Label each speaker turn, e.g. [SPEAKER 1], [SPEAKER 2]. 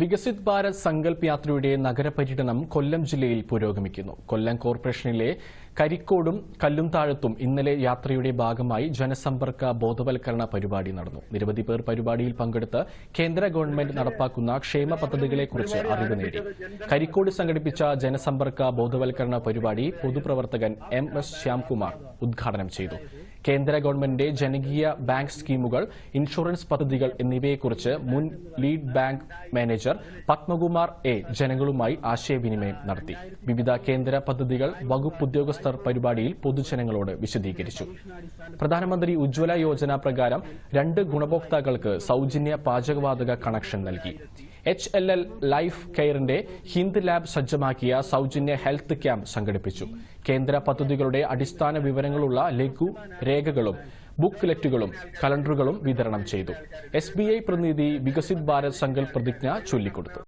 [SPEAKER 1] വികസിത് ഭാരത് സങ്കൽപ് യാത്രയുടെ നഗരപര്യടനം കൊല്ലം ജില്ലയിൽ പുരോഗമിക്കുന്നു. കൊല്ലം കോർപ്പറേഷനിലെ കരിക്കോടും കല്ലുംതാഴത്തും ഇന്നലെ യാത്രയുടെ ഭാഗമായി ജനസമ്പർക്ക ബോധവൽക്കരണ പരിപാടി നടന്നു. നിരവധി പേർ പരിപാടിയിൽ പങ്കെടുത്ത് കേന്ദ്ര ഗവൺമെന്റ് നടപ്പാക്കുന്ന ക്ഷേമ പദ്ധതികളെക്കുറിച്ച് അറിവ് നേടി. കരിക്കോട് സംഘടിപ്പിച്ച ജനസമ്പർക്ക ബോധവൽക്കരണ പരിപാടി പൊതുപ്രവർത്തകൻ എം എസ് ശ്യാംകുമാർ ഉദ്ഘാടനം ചെയ്തു. കേന്ദ്ര ഗവൺമെന്റിന്റെ ജനകീയ ബാങ്ക് സ്കീമുകൾ ഇൻഷുറൻസ് പദ്ധതികൾ എന്നിവയെക്കുറിച്ച് മുൻ lead bank manager Padmakumar A ജനങ്ങളുമായി ആശയവിനിമയം നടത്തി. വിവിധ കേന്ദ്ര പദ്ധതികൾ വകുപ്പ് ഉദ്യോഗസ്ഥർ പരിപാടിയിൽ പൊതുജനങ്ങളോട് വിശദീകരിച്ചു. പ്രധാനമന്ത്രി ഉജ്ജ്വല യോജന പ്രകാരം രണ്ട് ഗുണഭോക്താക്കൾക്ക് സൌജന്യ പാചകവാതക കണക്ഷൻ നൽകി. എച്ച് എൽ എൽ ലൈഫ് കെയറിന്റെ ഹിന്ദ് ലാബ് സജ്ജമാക്കിയ സൌജന്യ ഹെൽത്ത് ക്യാമ്പ് സംഘടിപ്പിച്ചു. കേന്ദ്ര പദ്ധതികളുടെ അടിസ്ഥാന വിവരങ്ങളുള്ള ലഘു രേഖകളും ബുക്ക്ലെറ്റുകളും കലണ്ടറുകളും വിതരണം ചെയ്തു. എസ് പ്രതിനിധി വികസിത് ഭാരത് സങ്കൽപ് പ്രതിജ്ഞ ചൊല്ലിക്കൊടുത്തു.